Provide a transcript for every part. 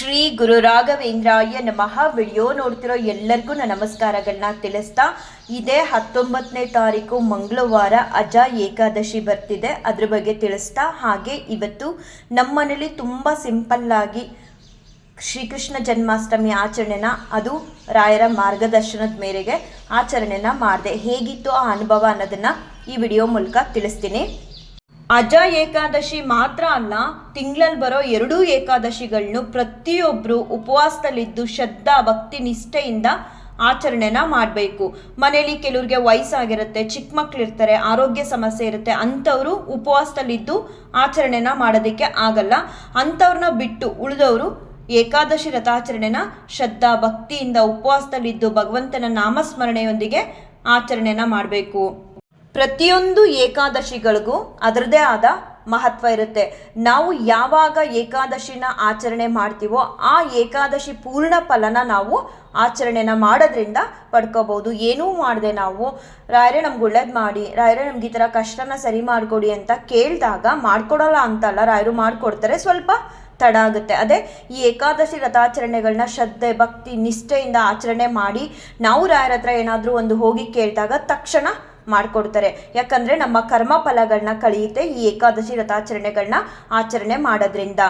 ಶ್ರೀ ಗುರು ರಾಘವೇಂದ್ರಾಯ ನಮಃ. ವಿಡಿಯೋ ನೋಡ್ತಿರೋ ಎಲ್ಲರಿಗೂ ನನ್ನ ನಮಸ್ಕಾರಗಳನ್ನ ತಿಳಿಸ್ತಾ, ಇದೇ ಹತ್ತೊಂಬತ್ತನೇ ತಾರೀಕು ಮಂಗಳವಾರ ಅಜ ಏಕಾದಶಿ ಬರ್ತಿದೆ. ಅದ್ರ ಬಗ್ಗೆ ತಿಳಿಸ್ತಾ, ಹಾಗೆ ಇವತ್ತು ನಮ್ಮ ಮನೇಲಿ ತುಂಬ ಸಿಂಪಲ್ಲಾಗಿ ಶ್ರೀಕೃಷ್ಣ ಜನ್ಮಾಷ್ಟಮಿ ಆಚರಣೆನ, ಅದು ರಾಯರ ಮಾರ್ಗದರ್ಶನದ ಮೇರೆಗೆ ಆಚರಣೆನ ಮಾಡಿದೆ. ಹೇಗಿತ್ತು ಆ ಅನುಭವ ಅನ್ನೋದನ್ನು ಈ ವಿಡಿಯೋ ಮೂಲಕ ತಿಳಿಸ್ತೀನಿ. ಅಜ ಏಕಾದಶಿ ಮಾತ್ರ ಅಲ್ಲ ತಿಂಗಳಲ್ಲಿ ಬರೋ ಎರಡೂ ಏಕಾದಶಿಗಳನ್ನು ಪ್ರತಿಯೊಬ್ಬರು ಉಪವಾಸದಲ್ಲಿದ್ದು ಶ್ರದ್ಧಾ, ಭಕ್ತಿ, ನಿಷ್ಠೆಯಿಂದ ಆಚರಣೆನ ಮಾಡಬೇಕು. ಮನೇಲಿ ಕೆಲವ್ರಿಗೆ ವಯಸ್ಸಾಗಿರುತ್ತೆ ಚಿಕ್ಕ ಮಕ್ಕಳಿರ್ತಾರೆ ಆರೋಗ್ಯ ಸಮಸ್ಯೆ ಇರುತ್ತೆ, ಅಂಥವರು ಉಪವಾಸದಲ್ಲಿದ್ದು ಆಚರಣೆನ ಮಾಡೋದಕ್ಕೆ ಆಗಲ್ಲ. ಅಂಥವ್ರನ್ನ ಬಿಟ್ಟು ಉಳಿದವರು ಏಕಾದಶಿ ರಥಾಚರಣೆನ ಶ್ರದ್ಧಾ, ಭಕ್ತಿಯಿಂದ ಉಪವಾಸದಲ್ಲಿದ್ದು ಭಗವಂತನ ನಾಮಸ್ಮರಣೆಯೊಂದಿಗೆ ಆಚರಣೆನ ಮಾಡಬೇಕು. ಪ್ರತಿಯೊಂದು ಏಕಾದಶಿಗಳಿಗೂ ಅದರದೇ ಆದ ಮಹತ್ವ ಇರುತ್ತೆ. ನಾವು ಯಾವಾಗ ಏಕಾದಶಿನ ಆಚರಣೆ ಮಾಡ್ತೀವೋ ಆ ಏಕಾದಶಿ ಪೂರ್ಣ ಫಲನ ನಾವು ಆಚರಣೆನ ಮಾಡೋದ್ರಿಂದ ಪಡ್ಕೋಬಹುದು. ಏನೂ ಮಾಡದೆ ನಾವು, ರಾಯರೇ ನಮ್ಗೆ ಒಳ್ಳೇದು ಮಾಡಿ, ರಾಯರೇ ನಮ್ಗೆ ಈ ಥರ ಕಷ್ಟನ ಸರಿ ಮಾಡಿಕೊಡಿ ಅಂತ ಕೇಳಿದಾಗ ಮಾಡ್ಕೊಡಲ್ಲ ಅಂತಲ್ಲ, ರಾಯರು ಮಾಡಿಕೊಡ್ತಾರೆ, ಸ್ವಲ್ಪ ತಡ ಆಗುತ್ತೆ. ಅದೇ ಈ ಏಕಾದಶಿ ರಥಾಚರಣೆಗಳನ್ನ ಶ್ರದ್ಧೆ, ಭಕ್ತಿ, ನಿಷ್ಠೆಯಿಂದ ಆಚರಣೆ ಮಾಡಿ ನಾವು ರಾಯರ ಹತ್ರ ಏನಾದರೂ ಒಂದು ಹೋಗಿ ಕೇಳಿದಾಗ ತಕ್ಷಣ ಮಾಡಿಕೊಡ್ತಾರೆ. ಯಾಕಂದರೆ ನಮ್ಮ ಕರ್ಮ ಫಲಗಳನ್ನ ಕಳೆಯುತ್ತೆ ಈ ಏಕಾದಶಿ ವ್ರತಾಚರಣೆಗಳನ್ನ ಆಚರಣೆ ಮಾಡೋದ್ರಿಂದ.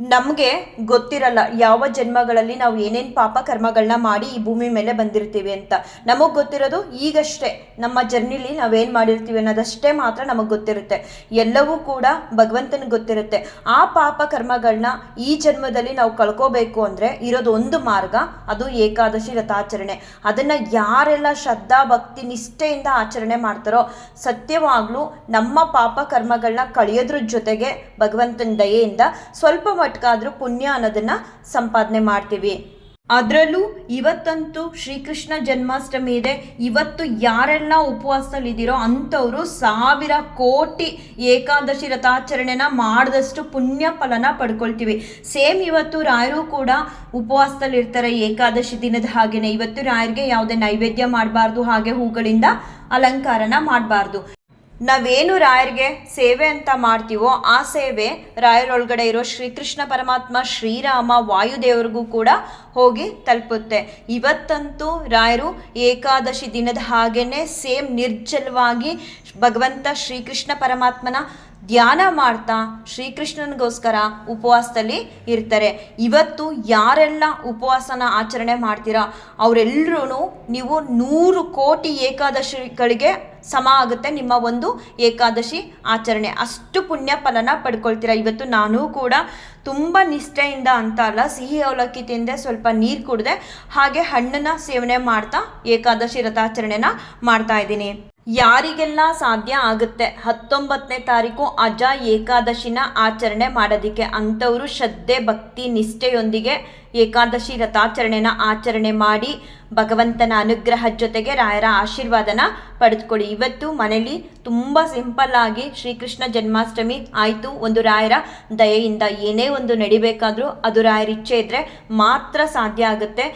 ನಮಗೆ ಗೊತ್ತಿರಲ್ಲ ಯಾವ ಜನ್ಮಗಳಲ್ಲಿ ನಾವು ಏನೇನು ಪಾಪ ಕರ್ಮಗಳನ್ನ ಮಾಡಿ ಈ ಭೂಮಿ ಮೇಲೆ ಬಂದಿರ್ತೀವಿ ಅಂತ. ನಮಗೆ ಗೊತ್ತಿರೋದು ಈಗಷ್ಟೇ ನಮ್ಮ ಜರ್ನಿಲಿ ನಾವೇನು ಮಾಡಿರ್ತೀವಿ ಅನ್ನೋದಷ್ಟೇ ಮಾತ್ರ ನಮಗೆ ಗೊತ್ತಿರುತ್ತೆ. ಎಲ್ಲವೂ ಕೂಡ ಭಗವಂತನಿಗೆ ಗೊತ್ತಿರುತ್ತೆ. ಆ ಪಾಪ ಕರ್ಮಗಳನ್ನ ಈ ಜನ್ಮದಲ್ಲಿ ನಾವು ಕಳ್ಕೋಬೇಕು ಅಂದರೆ ಇರೋದು ಒಂದು ಮಾರ್ಗ ಅದು ಏಕಾದಶಿ ರಥಾಚರಣೆ. ಅದನ್ನು ಯಾರೆಲ್ಲ ಶ್ರದ್ಧಾ, ಭಕ್ತಿ, ನಿಷ್ಠೆಯಿಂದ ಆಚರಣೆ ಮಾಡ್ತಾರೋ ಸತ್ಯವಾಗ್ಲೂ ನಮ್ಮ ಪಾಪ ಕರ್ಮಗಳನ್ನ ಕಳೆಯೋದ್ರ ಜೊತೆಗೆ ಭಗವಂತನ ದಯೆಯಿಂದ ಸ್ವಲ್ಪ ಮಟ್ಕಾದ್ರೂ ಪುಣ್ಯ ಅನ್ನೋದನ್ನ ಸಂಪಾದನೆ ಮಾಡ್ತೀವಿ. ಅದರಲ್ಲೂ ಇವತ್ತಂತೂ ಶ್ರೀಕೃಷ್ಣ ಜನ್ಮಾಷ್ಟಮಿ ಇದೆ. ಇವತ್ತು ಯಾರೆಲ್ಲ ಉಪವಾಸದಲ್ಲಿದ್ದೀರೋ ಅಂಥವರು ಸಾವಿರ ಕೋಟಿ ಏಕಾದಶಿ ರಥಾಚರಣೆನ ಮಾಡಿದಷ್ಟು ಪುಣ್ಯ ಫಲನ ಪಡ್ಕೊಳ್ತೀವಿ. ಸೇಮ್ ಇವತ್ತು ರಾಯರು ಕೂಡ ಉಪವಾಸದಲ್ಲಿರ್ತಾರೆ ಏಕಾದಶಿ ದಿನದ ಹಾಗೆಯೇ ಇವತ್ತು ರಾಯರಿಗೆ ಯಾವುದೇ ನೈವೇದ್ಯ ಮಾಡಬಾರ್ದು, ಹಾಗೆ ಹೂಗಳಿಂದ ಅಲಂಕಾರನ ಮಾಡಬಾರ್ದು. ನಾವೇನು ರಾಯರಿಗೆ ಸೇವೆ ಅಂತ ಮಾಡ್ತೀವೋ ಆ ಸೇವೆ ರಾಯರೊಳಗಡೆ ಇರೋ ಶ್ರೀಕೃಷ್ಣ ಪರಮಾತ್ಮ, ಶ್ರೀರಾಮ, ವಾಯುದೇವರಿಗೂ ಕೂಡ ಹೋಗಿ ತಲುಪುತ್ತೆ. ಇವತ್ತಂತೂ ರಾಯರು ಏಕಾದಶಿ ದಿನದ ಹಾಗೆಯೇ ಸೇಮ್ ನಿರ್ಜಲವಾಗಿ ಭಗವಂತ ಶ್ರೀಕೃಷ್ಣ ಪರಮಾತ್ಮನ ಧ್ಯಾನ ಮಾಡ್ತಾ ಶ್ರೀಕೃಷ್ಣನಿಗೋಸ್ಕರ ಉಪವಾಸದಲ್ಲಿ ಇರ್ತಾರೆ. ಇವತ್ತು ಯಾರೆಲ್ಲ ಉಪವಾಸನ ಆಚರಣೆ ಮಾಡ್ತೀರಾ? ಅವರೆಲ್ಲರೂ ನೀವು ನೂರು ಕೋಟಿ ಏಕಾದಶಿಗಳಿಗೆ ಸಮ ಆಗುತ್ತೆ ನಿಮ್ಮ ಒಂದು ಏಕಾದಶಿ ಆಚರಣೆ. ಅಷ್ಟು ಪುಣ್ಯ ಫಲನ ಪಡ್ಕೊಳ್ತೀರಾ? ಇವತ್ತು ನಾನು ಕೂಡ ತುಂಬ ನಿಷ್ಠೆಯಿಂದ ಅಂತ ಅಲ್ಲ, ಸಿಹಿ ಅವಲಕ್ಕಿ ತಿಂದೆ ಸ್ವಲ್ಪ ನೀರು ಕುಡಿದೆ ಹಾಗೆ ಹಣ್ಣನ್ನ ಸೇವನೆ ಮಾಡ್ತಾ ಏಕಾದಶಿ ರಥಾಚರಣೆನ ಮಾಡ್ತಾ ಇದ್ದೀನಿ. ಯಾರಿಗೆಲ್ಲ ಸಾಧ್ಯ ಆಗುತ್ತೆ? ಹತ್ತೊಂಬತ್ತನೇ ತಾರೀಕು ಅಜ ಏಕಾದಶಿನ ಆಚರಣೆ ಮಾಡೋದಕ್ಕೆ ಅಂಥವರು ಶ್ರದ್ಧೆ, ಭಕ್ತಿ, ನಿಷ್ಠೆಯೊಂದಿಗೆ ಏಕಾದಶಿ ರಥಾಚರಣೆನ ಆಚರಣೆ ಮಾಡಿ ಭಗವಂತನ ಅನುಗ್ರಹ ಜೊತೆಗೆ ರಾಯರ ಆಶೀರ್ವಾದನ ಪಡೆದುಕೊಳ್ಳಿ. ಇವತ್ತು ಮನೇಲಿ ತುಂಬ ಸಿಂಪಲ್ ಆಗಿ ಶ್ರೀಕೃಷ್ಣ ಜನ್ಮಾಷ್ಟಮಿ ಆಯಿತು. ಒಂದು ರಾಯರ ದಯೆಯಿಂದ ಏನೇ ಒಂದು ನಡಿಬೇಕಾದ್ರೂ ಅದು ರಾಯರ ಇಚ್ಛೆ ಇದ್ದರೆ ಮಾತ್ರ ಸಾಧ್ಯ ಆಗುತ್ತೆ.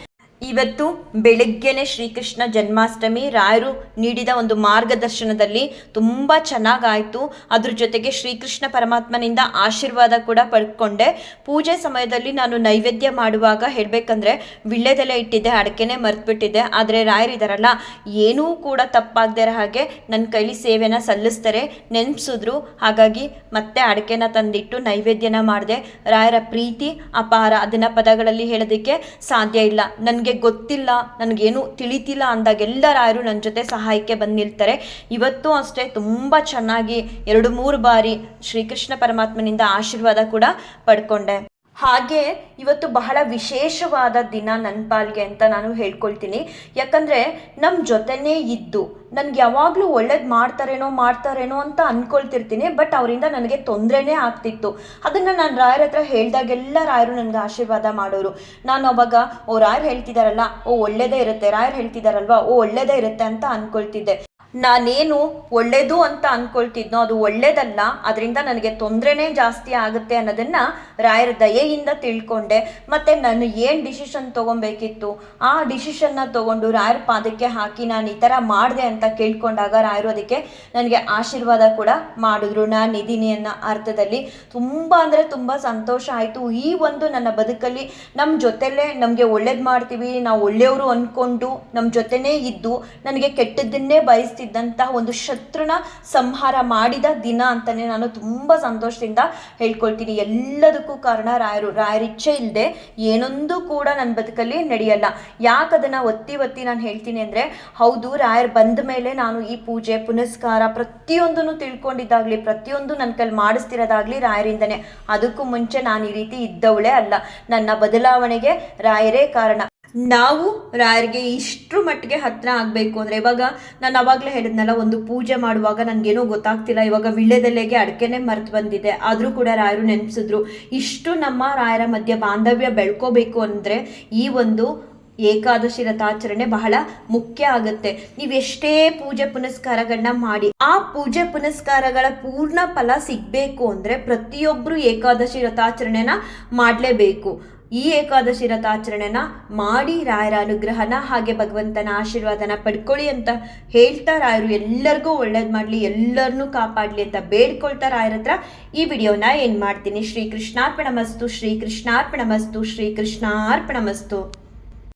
ಇವತ್ತು ಬೆಳಗ್ಗೆನೆ ಶ್ರೀಕೃಷ್ಣ ಜನ್ಮಾಷ್ಟಮಿ, ರಾಯರು ನೀಡಿದ ಒಂದು ಮಾರ್ಗದರ್ಶನದಲ್ಲಿ ತುಂಬ ಚೆನ್ನಾಗಾಯಿತು. ಅದ್ರ ಜೊತೆಗೆ ಶ್ರೀಕೃಷ್ಣ ಪರಮಾತ್ಮನಿಂದ ಆಶೀರ್ವಾದ ಕೂಡ ಪಡ್ಕೊಂಡೆ. ಪೂಜೆ ಸಮಯದಲ್ಲಿ ನಾನು ನೈವೇದ್ಯ ಮಾಡುವಾಗ ಹೇಳಬೇಕಂದ್ರೆ ವಿಳ್ಳೆದೆಲೆ ಇಟ್ಟಿದ್ದೆ, ಅಡಕೆನೆ ಮರ್ತ್ಬಿಟ್ಟಿದ್ದೆ. ಆದರೆ ರಾಯರಿದಾರಲ್ಲ ಏನೂ ಕೂಡ ತಪ್ಪಾಗದೇ ಇರೋ ಹಾಗೆ ನನ್ನ ಕೈಲಿ ಸೇವೆನ ಸಲ್ಲಿಸ್ತಾರೆ, ನೆನಪಿಸಿದ್ರು. ಹಾಗಾಗಿ ಮತ್ತೆ ಅಡಕೆನ ತಂದಿಟ್ಟು ನೈವೇದ್ಯನ ಮಾಡಿದೆ. ರಾಯರ ಪ್ರೀತಿ, ಅಪಾರ ಅದನ್ನು ಪದಗಳಲ್ಲಿ ಹೇಳೋದಕ್ಕೆ ಸಾಧ್ಯ ಇಲ್ಲ. ನನಗೆ ಗೊತ್ತಿಲ್ಲ, ನನಗೇನು ತಿಳಿತಿಲ್ಲ ಅಂದಾಗ ಎಲ್ಲರೂ ನನ್ನ ಜೊತೆ ಸಹಾಯಕ್ಕೆ ಬಂದು ನಿಲ್ತಾರೆ. ಇವತ್ತು ಅಷ್ಟೇ, ತುಂಬ ಚೆನ್ನಾಗಿ ಎರಡು ಮೂರು ಬಾರಿ ಶ್ರೀಕೃಷ್ಣ ಪರಮಾತ್ಮನಿಂದ ಆಶೀರ್ವಾದ ಕೂಡ ಪಡ್ಕೊಂಡೆ. ಹಾಗೆ ಇವತ್ತು ಬಹಳ ವಿಶೇಷವಾದ ದಿನ ನನ್ನ ಪಾಲ್ಗೆ ಅಂತ ನಾನು ಹೇಳ್ಕೊಳ್ತೀನಿ. ಯಾಕಂದರೆ ನಮ್ಮ ಜೊತೆನೇ ಇದ್ದು, ನನಗೆ ಯಾವಾಗಲೂ ಒಳ್ಳೇದು ಮಾಡ್ತಾರೇನೋ ಮಾಡ್ತಾರೇನೋ ಅಂತ ಅಂದ್ಕೊಳ್ತಿರ್ತೀನಿ ಬಟ್ ಅವರಿಂದ ನನಗೆ ತೊಂದರೆನೇ ಆಗ್ತಿತ್ತು. ಅದನ್ನು ನಾನು ರಾಯರ ಹತ್ರ ಹೇಳಿದಾಗೆಲ್ಲ ರಾಯರು ನನಗೆ ಆಶೀರ್ವಾದ ಮಾಡೋರು. ನಾನು ಅವಾಗ, ಓ ರಾಯರು ಹೇಳ್ತಿದಾರಲ್ಲ, ಓ ಒಳ್ಳೇದೇ ಇರುತ್ತೆ, ರಾಯರು ಹೇಳ್ತಿದಾರಲ್ವಾ, ಓ ಒಳ್ಳೇದೇ ಇರುತ್ತೆ ಅಂತ ಅಂದ್ಕೊಳ್ತಿದ್ದೆ ನಾನೇನು ಒಳ್ಳೇದು ಅಂತ ಅನ್ಕೊಳ್ತಿದ್ನೋ ಅದು ಒಳ್ಳೇದಲ್ಲ ಅದರಿಂದ ನನಗೆ ತೊಂದರೆನೇ ಜಾಸ್ತಿ ಆಗುತ್ತೆ ಅನ್ನೋದನ್ನ ರಾಯರ ದಯೆಯಿಂದ ತಿಳ್ಕೊಂಡೆ. ಮತ್ತೆ ನಾನು ಏನು ಡಿಸಿಷನ್ ತಗೊಬೇಕಿತ್ತು? ಆ ಡಿಸಿಷನ್ನ ತಗೊಂಡು ರಾಯರ ಪಾದಕ್ಕೆ ಹಾಕಿ ನಾನು ಈ ಥರ ಮಾಡಿದೆ ಅಂತ ಕೇಳ್ಕೊಂಡಾಗ ರಾಯರು ಅದಕ್ಕೆ ನನಗೆ ಆಶೀರ್ವಾದ ಕೂಡ ಮಾಡಿದ್ರು. ನಾನು ಇದ್ದೀನಿ ಅನ್ನೋ ಅರ್ಥದಲ್ಲಿ ತುಂಬ ಅಂದರೆ ತುಂಬ ಸಂತೋಷ ಆಯಿತು. ಈ ಒಂದು ನನ್ನ ಬದುಕಲ್ಲಿ ನಮ್ಮ ಜೊತೆಲೇ ನಮಗೆ ಒಳ್ಳೇದು ಮಾಡ್ತೀವಿ, ನಾವು ಒಳ್ಳೆಯವರು ಅಂದ್ಕೊಂಡು ನಮ್ಮ ಜೊತೆನೇ ಇದ್ದು, ನನಗೆ ಕೆಟ್ಟದ್ದನ್ನೇ ಬಯಸ್ತಿದ್ದಂತಹ ಒಂದು ಶತ್ರುನ ಸಂಹಾರ ಮಾಡಿದ ದಿನ ಅಂತಲೇ ನಾನು ತುಂಬ ಸಂತೋಷದಿಂದ ಹೇಳ್ಕೊಳ್ತೀನಿ. ಎಲ್ಲದಕ್ಕೂ ಕಾರಣ ರಾಯರು, ರಾಯರ ಇಚ್ಛೆ ಇಲ್ಲದೆ ಏನೊಂದು ಕೂಡ ನನ್ನ ಬದುಕಲ್ಲಿ ನಡೆಯಲ್ಲ. ಯಾಕೆ ಅದನ್ನು ಒತ್ತಿ ಒತ್ತಿ ನಾನು ಹೇಳ್ತೀನಿ ಅಂದರೆ, ಹೌದು, ರಾಯರ್ ಬಂದ ಮೇಲೆ ನಾನು ಈ ಪೂಜೆ, ಪುನಸ್ಕಾರ ಪ್ರತಿಯೊಂದನ್ನು ತಿಳ್ಕೊಂಡಿದ್ದಾಗಲಿ, ಪ್ರತಿಯೊಂದು ನನ್ನ ಕೈಲಿ ಮಾಡಿಸ್ತಿರೋದಾಗಲಿ ರಾಯರಿಂದನೇ. ಅದಕ್ಕೂ ಮುಂಚೆ ನಾನು ಈ ರೀತಿ ಇದ್ದವಳೇ ಅಲ್ಲ. ನನ್ನ ಬದಲಾವಣೆಗೆ ರಾಯರೇ ಕಾರಣ. ನಾವು ರಾಯರಿಗೆ ಇಷ್ಟರ ಮಟ್ಟಿಗೆ ಹತ್ರ ಆಗಬೇಕು ಅಂದರೆ ಇವಾಗ ನಾನು ಅವಾಗಲೇ ಹೇಳಿದ್ನಲ್ಲ, ಒಂದು ಪೂಜೆ ಮಾಡುವಾಗ ನನಗೇನೋ ಗೊತ್ತಾಗ್ತಿಲ್ಲ. ಇವಾಗ ವಿಳ್ಯದೆಲೆಗೆ ಅಡಕೆನೆ ಮರೆತು ಬಂದಿದೆ. ಆದರೂ ಕೂಡ ರಾಯರು ನೆನೆಸಿದ್ರು, ಇಷ್ಟು ನಮ್ಮ ರಾಯರ ಮಧ್ಯೆ ಬಾಂಧವ್ಯ ಬೆಳ್ಕೋಬೇಕು ಅಂದರೆ ಈ ಒಂದು ಏಕಾದಶಿ ರಥಾಚರಣೆ ಬಹಳ ಮುಖ್ಯ ಆಗುತ್ತೆ. ನೀವು ಎಷ್ಟೇ ಪೂಜೆ ಪುನಸ್ಕಾರಗಳನ್ನ ಮಾಡಿ, ಆ ಪೂಜೆ ಪುನಸ್ಕಾರಗಳ ಪೂರ್ಣ ಫಲ ಸಿಗಬೇಕು ಅಂದರೆ ಪ್ರತಿಯೊಬ್ಬರು ಏಕಾದಶಿ ರಥಾಚರಣೆನ ಮಾಡಲೇಬೇಕು. ಈ ಏಕಾದಶಿ ರಥಾಚರಣೆನ ಮಾಡಿ ರಾಯರ ಅನುಗ್ರಹನ ಹಾಗೆ ಭಗವಂತನ ಆಶೀರ್ವಾದನ ಪಡ್ಕೊಳ್ಳಿ ಅಂತ ಹೇಳ್ತಾ ರಾಯರು ಎಲ್ಲರಿಗೂ ಒಳ್ಳೇದು ಮಾಡಲಿ ಎಲ್ಲರನ್ನೂ ಕಾಪಾಡಲಿ ಅಂತ ಬೇಡ್ಕೊಳ್ತಾ ರಾಯರ ಹತ್ರ ಈ ವಿಡಿಯೋನ ಏನು ಮಾಡ್ತೀನಿ? ಶ್ರೀ ಕೃಷ್ಣಾರ್ಪಣ ಮಸ್ತು ಶ್ರೀ ಕೃಷ್ಣಾರ್ಪಣ ಮಸ್ತು ಶ್ರೀ ಕೃಷ್ಣಾರ್ಪಣ ಮಸ್ತು